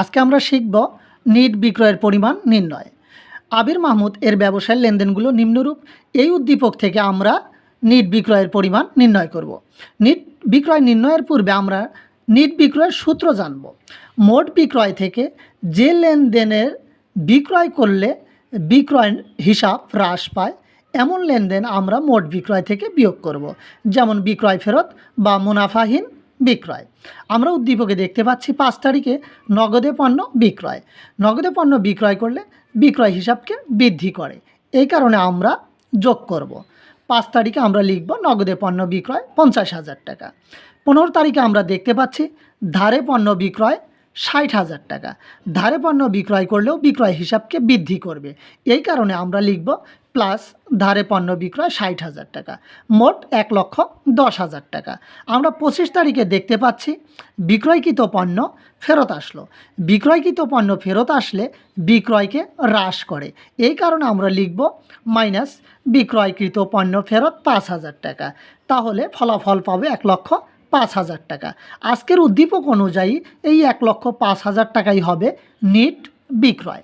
আজকে আমরা শিখব নিট বিক্রয়ের পরিমাণ নির্ণয়। আবির মাহমুদ এর ব্যবসায়ের লেনদেনগুলো নিম্নরূপ। এই উদ্দীপক থেকে আমরা নিট বিক্রয়ের পরিমাণ নির্ণয় করব। নিট বিক্রয় নির্ণয়ের পূর্বে আমরা নিট বিক্রয়ের সূত্র জানব। মোট বিক্রয় থেকে যে লেনদেনের বিক্রয় করলে বিক্রয় হিসাব হ্রাস পায়, এমন লেনদেন আমরা মোট বিক্রয় থেকে বিয়োগ করব। যেমন বিক্রয় ফেরত বা মুনাফাহীন বিক্রয়। আমরা উদ্দীপকে দেখতে পাচ্ছি পাঁচ তারিখে নগদে পণ্য বিক্রয়। নগদে পণ্য বিক্রয় করলে বিক্রয় হিসাবকে বৃদ্ধি করে। এই কারণে আমরা যোগ করব। পাঁচ তারিখে আমরা লিখব নগদে পণ্য বিক্রয় পঞ্চাশ হাজার টাকা। পনেরো তারিখে আমরা দেখতে পাচ্ছি ধারে পণ্য বিক্রয় ষাট হাজার টাকা। ধারে পণ্য বিক্রয় করলেও বিক্রয় হিসাবকে বৃদ্ধি করবে। এই কারণে আমরা লিখব প্লাস ধারে পণ্য বিক্রয় ষাট হাজার টাকা। মোট এক লক্ষ দশ হাজার টাকা। আমরা পঁচিশ তারিখে দেখতে পাচ্ছি বিক্রয়কৃত পণ্য ফেরত আসলো। বিক্রয়কৃত পণ্য ফেরত আসলে বিক্রয়কে হ্রাস করে। এই কারণে আমরা লিখব মাইনাস বিক্রয়কৃত পণ্য ফেরত পাঁচ হাজার টাকা। তাহলে ফলাফল পাবে এক লক্ষ পাঁচ হাজার টাকা। আজকের উদ্দীপক অনুযায়ী এই এক লক্ষ পাঁচ হাজার টাকাই হবে নিট বিক্রয়।